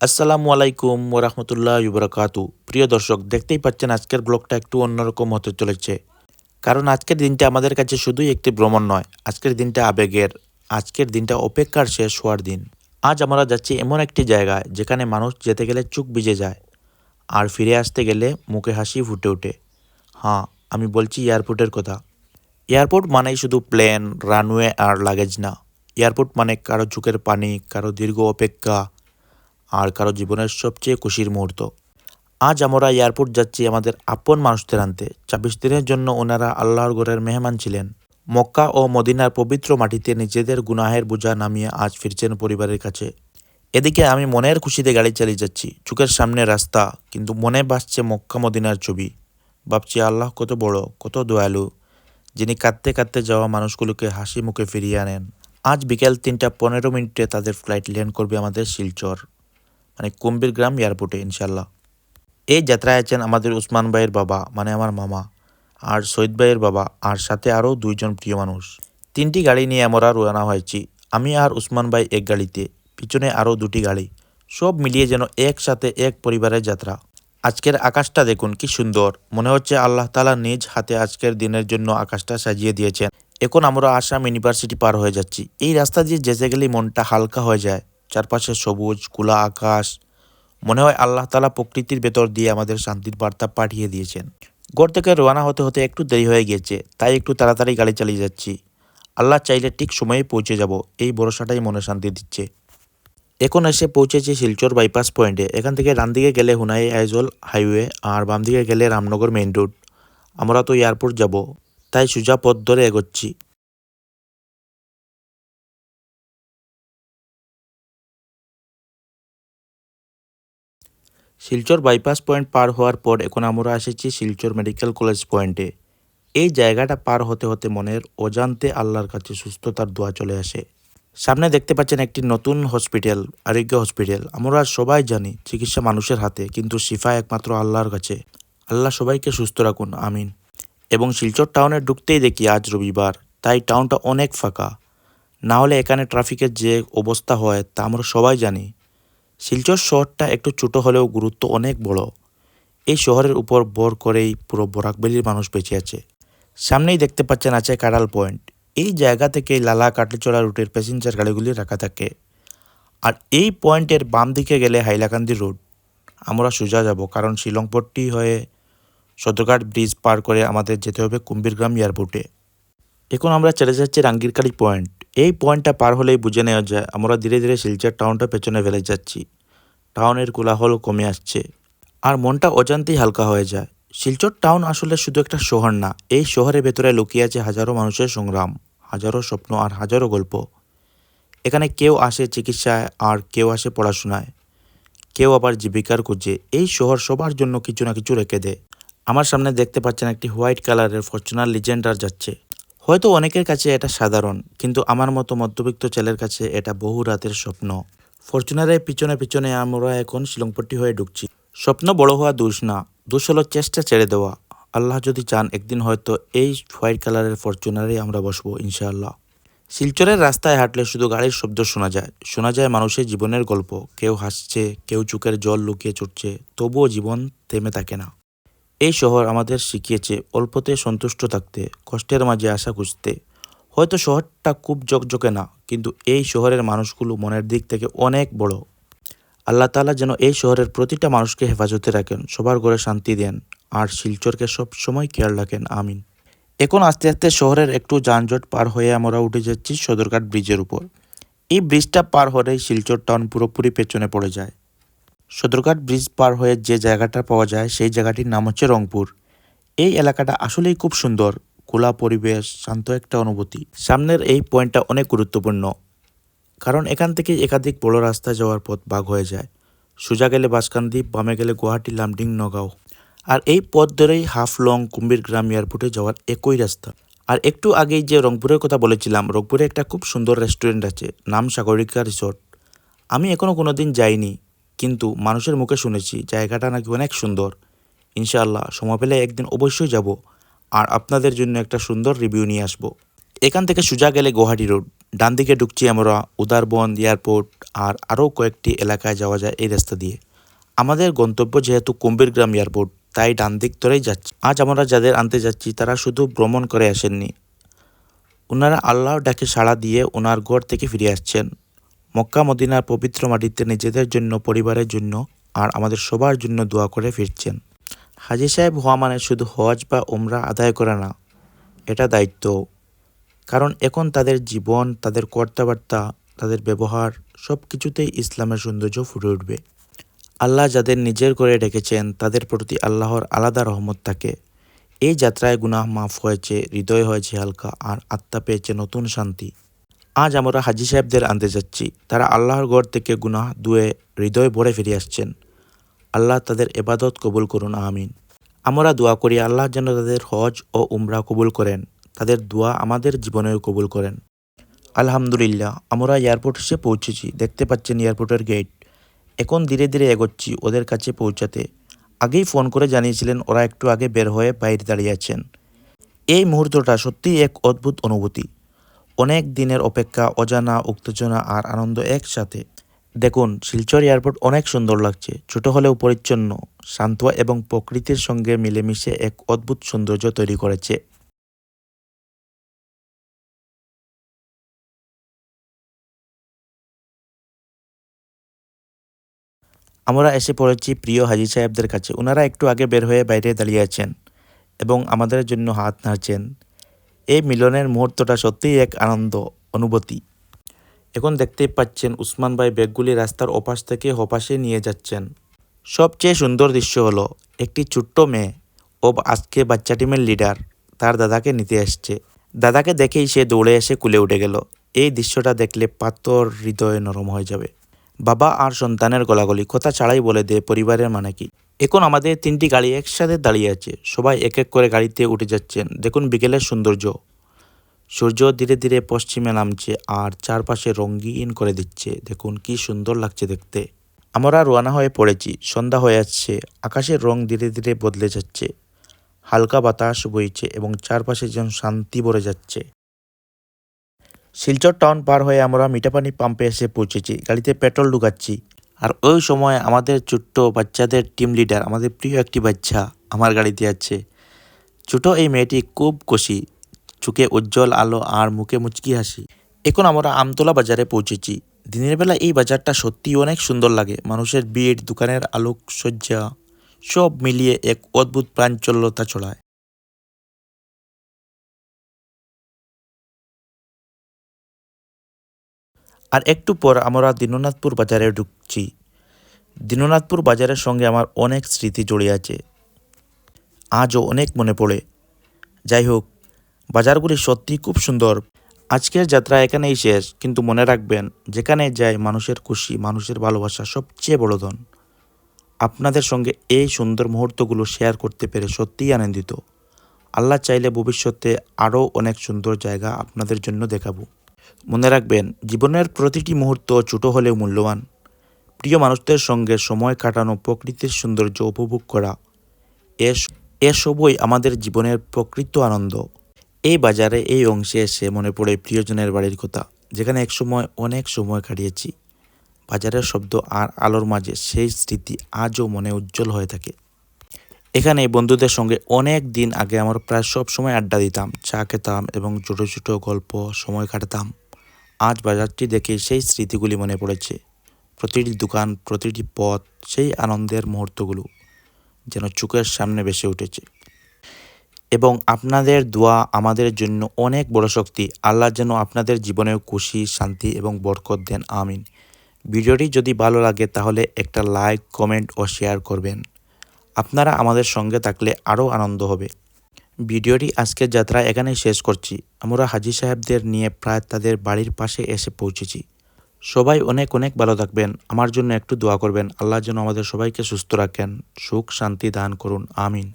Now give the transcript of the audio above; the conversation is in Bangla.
আসসালামু আলাইকুম ওরহমতুল্লাহ ইবরাকাতু প্রিয় দর্শক, দেখতেই পাচ্ছেন আজকের ব্লগটা একটু অন্যরকম হতে চলেছে। কারণ আজকের দিনটা আমাদের কাছে শুধুই একটি ভ্রমণ নয়, আজকের দিনটা আবেগের, আজকের দিনটা অপেক্ষার শেষ হওয়ার দিন। আজ আমরা যাচ্ছি এমন একটি জায়গায় যেখানে মানুষ যেতে গেলে চুপ ভিজে যায়, আর ফিরে আসতে গেলে মুখে হাসি ফুটে ওঠে। হ্যাঁ আমি বলছি এয়ারপোর্টের কথা। এয়ারপোর্ট মানেই শুধু প্লেন, রানওয়ে আর লাগেজ না। এয়ারপোর্ট মানে কারও চোখের পানি, কারও দীর্ঘ অপেক্ষা আর কারও জীবনের সবচেয়ে খুশির মুহূর্ত। আজ আমরা এয়ারপোর্ট যাচ্ছি আমাদের আপন মানুষদের আনতে। ছাব্বিশ দিনের জন্য ওনারা আল্লাহর ঘরের মেহমান ছিলেন। মক্কা ও মদিনার পবিত্র মাটিতে নিজেদের গুনাহের বোঝা নামিয়ে আজ ফিরছেন পরিবারের কাছে। এদিকে আমি মনের খুশিতে গাড়ি চালিয়ে যাচ্ছি। চোখের সামনে রাস্তা, কিন্তু মনে বাসছে মক্কা মদিনার ছবি। ভাবছি, আল্লাহ কত বড়, কত দয়ালু, যিনি কাঁদতে কাঁদতে যাওয়া মানুষগুলোকে হাসি মুখে ফিরিয়ে আনেন। আজ বিকেল তিনটা পনেরো মিনিটে তাদের ফ্লাইট ল্যান্ড করবে আমাদের শিলচর। মানে কুম্বির গ্রাম এয়ারপোর্টে ইনশাল্লাহ এই যাত্রায় আছেন আমাদের উসমান ভাইয়ের বাবা মানে আমার মামা, আর সৈয়দ ভাইয়ের বাবা, আর সাথে আরও দুইজন প্রিয় মানুষ। তিনটি গাড়ি নিয়ে আমরা রওনা হয়েছি, আমি আর উসমান ভাই এক গাড়িতে, পিছনে আরও দুটি গাড়ি, সব মিলিয়ে যেন একসাথে এক পরিবারের যাত্রা। আজকের আকাশটা দেখুন কি সুন্দর, মনে হচ্ছে আল্লাহ তালা নিজ হাতে আজকের দিনের জন্য আকাশটা সাজিয়ে দিয়েছেন। এখন আমরা আসাম ইউনিভার্সিটি পার হয়ে যাচ্ছি। এই রাস্তা দিয়ে যেতে গেলেই মনটা হালকা হয়ে যায়। চারপাশে সবুজ, খোলা আকাশ। মনে হয় আল্লাহ তালা প্রকৃতির ভেতর দিয়ে আমাদের শান্তির বার্তা পাঠিয়ে দিয়েছেন। ঘর থেকে রওনা হতে হতে একটু দেরি হয়ে গিয়েছে তাই একটু তাড়াতাড়ি গাড়ি চালিয়ে যাচ্ছি। আল্লাহ চাইলে ঠিক সময়ে পৌঁছে যাব, এই ভরসাটাই মনে শান্তি দিচ্ছে। এখন এসে পৌঁছেছি শিলচর বাইপাস পয়েন্টে এখান থেকে ডান দিকে গেলে হুনাই আইজল হাইওয়ে আর বাম দিকে গেলে রামনগর মেইন রোড আমরা তো এয়ারপোর্ট যাব, তাই সোজা পথ ধরে এগোচ্ছি। শিলচর বাইপাস পয়েন্ট পার হওয়ার পর এখন আমরা এসেছি শিলচর মেডিকেল কলেজ পয়েন্টে এই জায়গাটা পার হতে হতে মনের অজান্তে আল্লাহর কাছে সুস্থতার দোয়া চলে আসে। সামনে দেখতে পাচ্ছেন একটি নতুন হসপিটাল আরোগ্য হসপিটাল আমরা সবাই জানি চিকিৎসা মানুষের হাতে, কিন্তু শিফা একমাত্র আল্লাহর কাছে। আল্লাহ সবাইকে সুস্থ রাখুন, আমিন। এবং শিলচর টাউনে ঢুকতেই দেখি আজ রবিবার, তাই টাউনটা অনেক ফাঁকা। না হলে এখানে ট্রাফিকের যে অবস্থা হয়, তা আমরা সবাই জানি। শিলচর শহরটা একটু ছোট হলেও গুরুত্ব অনেক বড়। এই শহরের উপর ভর করেই পুরো বরাকবেলির মানুষ বেঁচে আছে। সামনেই দেখতে পাচ্ছেন আছে কাডাল পয়েন্ট। এই জায়গা থেকে লালা কাটলিচড়া রুটের প্যাসেঞ্জার গাড়িগুলি রাখা থাকে। আর এই পয়েন্টের বাম দিকে গেলে হাইলাকান্দি রোড। আমরা সোজা যাব কারণ শিলংপট্টি হয়ে সদরঘাট ব্রিজ পার করে আমাদের যেতে হবে কুম্বীরগ্রাম এয়ারপোর্টে। এখন আমরা চলে যাচ্ছি রাঙ্গিরকালি পয়েন্ট। এই পয়েন্টটা পার হলেই বুঝে নেওয়া যায়, আমরা ধীরে ধীরে শিলচর টাউনটা পেছনে ফেলে যাচ্ছি। টাউনের কোলাহল কমে আসছে। আর মনটা অজান্তেই হালকা হয়ে যায়। শিলচর টাউন আসলে শুধু একটা শহর না, এই শহরের ভেতরে লুকিয়ে আছে হাজারো মানুষের সংগ্রাম, হাজারো স্বপ্ন আর হাজারো গল্প। এখানে কেউ আসে চিকিৎসায় আর কেউ আসে পড়াশোনায়। কেউ আবার জীবিকার খুঁজে। এই শহর সবার জন্য কিছু না কিছু রেখে দেয়। আমার সামনে দেখতে পাচ্ছেন একটি হোয়াইট কালারের ফরচুনার লিজেন্ডার যাচ্ছে। হয়তো অনেকের কাছে এটা সাধারণ, কিন্তু আমার মতো মধ্যবিত্ত ছেলের কাছে এটা বহু রাতের স্বপ্ন। ফরচুনারের পিছনে পিছনে আমরা এখন শিলংপট্টি হয়ে ঢুকছি। স্বপ্ন বড় হওয়া দোষ না, দোষ হলো চেষ্টা ছেড়ে দেওয়া। আল্লাহ যদি চান, একদিন হয়তো এই হোয়াইট কালারের ফরচুনারে আমরা বসবো, ইনশাআল্লাহ। শিলচরের রাস্তায় হাঁটলে শুধু গাড়ির শব্দ শোনা যায়। শোনা যায় মানুষের জীবনের গল্প। কেউ হাসছে, কেউ চোখের জল লুকিয়ে ছুটছে তবুও জীবন থেমে থাকে না। এই শহর আমাদের শিখিয়েছে অল্পতে সন্তুষ্ট থাকতে, কষ্টের মাঝে আশা খুঁজতে। হয়তো শহরটা খুব জকজকে না, কিন্তু এই শহরের মানুষগুলো মনের দিক থেকে অনেক বড়। আল্লাহ তাআলা যেন এই শহরের প্রতিটা মানুষকে হেফাজতে রাখেন, সবার ঘরে শান্তি দেন, আর শিলচরকে সব সময় খেয়াল রাখেন, আমিন। এখন আস্তে আস্তে শহরের একটু যানজট পার হয়ে আমরা উঠে যাচ্ছি সদরঘাট ব্রিজের উপর। এই ব্রিজটা পার হলেই শিলচর টাউন পুরোপুরি পেছনে পড়ে যায়। সদরঘাট ব্রিজ পার হয়ে যে জায়গাটা পাওয়া যায়, সেই জায়গাটির নাম হচ্ছে রংপুর। এই এলাকাটা আসলেই খুব সুন্দর। খোলা পরিবেশ, শান্ত একটা অনুভূতি। সামনের এই পয়েন্টটা অনেক গুরুত্বপূর্ণ, কারণ এখান থেকে একাধিক বড় রাস্তা যাওয়ার পথ ভাগ হয়ে যায়। সোজা গেলে বাসকান্দি বামে গেলে গুয়াহাটি, লামডিং, নগাঁও। আর এই পথ ধরেই হাফ লং কুম্বীর গ্রাম এয়ারপোর্টে যাওয়ার একই রাস্তা। আর একটু আগেই যে রংপুরের কথা বলেছিলাম, রংপুরে একটা খুব সুন্দর রেস্টুরেন্ট আছে, নাম সাগরিকা রিসোর্ট। আমি এখনও কোনো দিন যাইনি, কিন্তু মানুষের মুখে শুনেছি জায়গাটা নাকি অনেক সুন্দর। ইনশাআল্লাহ, সময় পেলে একদিন অবশ্যই যাব। আর আপনাদের জন্য একটা সুন্দর রিভিউ নিয়ে আসব। এখান থেকে সোজা গেলে গুয়াহাটি রোড ডান দিকে ঢুকছি আমরা উদারবন এয়ারপোর্ট আর আরও কয়েকটি এলাকায় যাওয়া যায় এই রাস্তা দিয়ে। আমাদের গন্তব্য যেহেতু কুম্ভীরগ্রাম এয়ারপোর্ট তাই ডান দিক ধরেই যাচ্ছি। আজ আমরা যাদের আনতে যাচ্ছি, তারা শুধু ভ্রমণ করে আসেননি। ওনারা আল্লাহর ডাকে সাড়া দিয়ে ওনার ঘর থেকে ফিরে আসছেন। মক্কা, মদিনার পবিত্র মাটিতে নিজেদের জন্য, পরিবারের জন্য আর আমাদের সবার জন্য দোয়া করে ফিরছেন। হাজি সাহেব হওয়া মানে শুধু হজ বা ওমরা আদায় করা না, এটা দায়িত্ব। কারণ এখন তাদের জীবন, তাদের কর্তাবার্তা, তাদের ব্যবহার সব কিছুতেই ইসলামের সৌন্দর্য ফুটে উঠবে। আল্লাহ যাদের নিজের করে ডেকেছেন, তাদের প্রতি আল্লাহর আলাদা রহমত থাকে। এই যাত্রায় গুনাহ মাফ হয়েছে, হৃদয় হয়েছে হালকা, আর আত্মা পেয়েছে নতুন শান্তি। আজ আমরা হাজি সাহেবদের আনতে যাচ্ছি। তারা আল্লাহর ঘর থেকে গুনাহ দুয়ে হৃদয় ভরে ফিরে আসছেন। আল্লাহ তাদের এবাদত কবুল করুন, আমিন। আমরা দোয়া করি আল্লাহ যেন তাদের হজ ও উমরা কবুল করেন, তাদের দোয়া আমাদের জীবনেও কবুল করেন। আলহামদুলিল্লাহ, আমরা এয়ারপোর্ট এসে পৌঁছেছি, দেখতে পাচ্ছেন এয়ারপোর্টের গেট। এখন ধীরে ধীরে এগোচ্ছি ওদের কাছে পৌঁছাতে। আগেই ফোন করে জানিয়েছিলেন, ওরা একটু আগে বের হয়ে বাইরে দাঁড়িয়ে আছেন। এই মুহূর্তটা সত্যিই এক অদ্ভুত অনুভূতি। অনেক দিনের অপেক্ষা, অজানা, উত্তেজনা আর আনন্দ একসাথে। দেখুন, শিলচর এয়ারপোর্ট অনেক সুন্দর লাগছে। ছোট হলেও পরিচ্ছন্ন, শান্ত এবং প্রকৃতির সঙ্গে মিলেমিশে এক অদ্ভুত সৌন্দর্য তৈরি করেছে। আমরা এসে পড়েছি প্রিয় হাজি সাহেবদের কাছে। ওনারা একটু আগে বের হয়ে বাইরে দাঁড়িয়ে আছেন এবং আমাদের জন্য হাত নাড়ছেন। এই মিলনের মুহূর্তটা সত্যিই এক আনন্দ, অনুভূতি। এখন দেখতেই পাচ্ছেন উসমান ভাই ব্যাগগুলি রাস্তার ওপাশ থেকে হপাশে নিয়ে যাচ্ছেন। সবচেয়ে সুন্দর দৃশ্য হলো, একটি ছোট্ট মেয়ে, ও আজকে বাচ্চা টিমের লিডার তার দাদাকে নিতে আসছে। দাদাকে দেখেই সে দৌড়ে এসে কুলে উঠে গেল। এই দৃশ্যটা দেখলে পাথর হৃদয়ে নরম হয়ে যাবে। বাবা আর সন্তানের গলাগলি, কথা ছাড়াই বলে দে পরিবারের মানে কি? এখন আমাদের তিনটি গাড়ি একসাথে দাঁড়িয়ে আছে। সবাই এক এক করে গাড়িতে উঠে যাচ্ছেন। দেখুন বিকেলের সৌন্দর্য। সূর্য ধীরে ধীরে পশ্চিমে নামছে আর চারপাশে রঙিন করে দিচ্ছে। দেখুন কি সুন্দর লাগছে দেখতে। আমরা রোয়ানা হয়ে পড়েছি। সন্ধ্যা হয়ে আসছে। আকাশের রং ধীরে ধীরে বদলে যাচ্ছে। হালকা বাতাস বইছে এবং চারপাশে যেন শান্তি ভরে যাচ্ছে। শিলচর টাউন পার হয়ে আমরা মিঠাপানি পাম্পে এসে পৌঁছেছি। গাড়িতে পেট্রোল ঢুকাচ্ছি। আর ওই সময় আমাদের ছোট্ট বাচ্চাদের টিম লিডার, আমাদের প্রিয় একটি বাচ্চা আমার গাড়িতে আছে। ছোট এই মেয়েটি খুব খুশি। চোখে উজ্জ্বল আলো আর মুখে মুচকি হাসি। এখন আমরা আমতলা বাজারে পৌঁছেছি। দিনের বেলা এই বাজারটা সত্যি অনেক সুন্দর লাগে। মানুষের ভিড়, দোকানের আলোকসজ্জা, সব মিলিয়ে এক অদ্ভুত প্রাঞ্চল্যতা ছড়ায়। আর একটু পর আমরা দীননাথপুর বাজারে ঢুকছি। দীননাথপুর বাজারের সঙ্গে আমার অনেক স্মৃতি জড়িয়ে আছে। আজও অনেক মনে পড়ে। যাই হোক বাজারগুলি সত্যি খুব সুন্দর। আজকের যাত্রা এখানেই শেষ, কিন্তু মনে রাখবেন, যেখানে যায় মানুষের খুশি, মানুষের ভালোবাসা সবচেয়ে বড় ধন। আপনাদের সঙ্গে এই সুন্দর মুহূর্তগুলো শেয়ার করতে পেরে সত্যিই আনন্দিত। আল্লাহ চাইলে ভবিষ্যতে আরও অনেক সুন্দর জায়গা আপনাদের জন্য দেখাবো। মনে রাখবেন, জীবনের প্রতিটি মুহূর্ত ছোটো হলেও মূল্যবান। প্রিয় মানুষদের সঙ্গে সময় কাটানো প্রকৃতির সৌন্দর্য উপভোগ করা এস এসবই আমাদের জীবনের প্রকৃত আনন্দ। এই বাজারে এই অংশে এসে মনে পড়ে প্রিয়জনের বাড়ির কথা, যেখানে একসময় অনেক সময় কাটিয়েছি। বাজারের শব্দ আর আলোর মাঝে সেই স্মৃতি আজও মনে উজ্জ্বল হয়ে থাকে। এখানে বন্ধুদের সঙ্গে অনেক দিন আগে আমার প্রায় সব সময় আড্ডা দিতাম, চা খেতাম এবং ছোটো ছোটো গল্প, সময় কাটাতাম। আজ বাজারটি দেখে সেই স্মৃতিগুলি মনে পড়েছে। প্রতিটি দোকান, প্রতিটি পথ, সেই আনন্দের মুহূর্তগুলো যেন চোখের সামনে ভেসে উঠেছে। এবং আপনাদের দোয়া আমাদের জন্য অনেক বড় শক্তি। আল্লাহ যেন আপনাদের জীবনেও খুশি, শান্তি এবং বরকত দেন। আমিন। ভিডিওটি যদি ভালো লাগে তাহলে একটা লাইক, কমেন্ট ও শেয়ার করবেন। আপনারা আমাদের সঙ্গে থাকলে আরও আনন্দ হবে। ভিডিওটি আজকের যাত্রা এখানেই শেষ করছি। আমরা হাজি সাহেবদের নিয়ে প্রায় তাদের বাড়ির পাশে এসে পৌঁছেছি। সবাই অনেক অনেক ভালো থাকবেন। আমার জন্য একটু দোয়া করবেন। আল্লাহ যেন আমাদের সবাইকে সুস্থ রাখেন। সুখ শান্তি দান করুন। আমিন।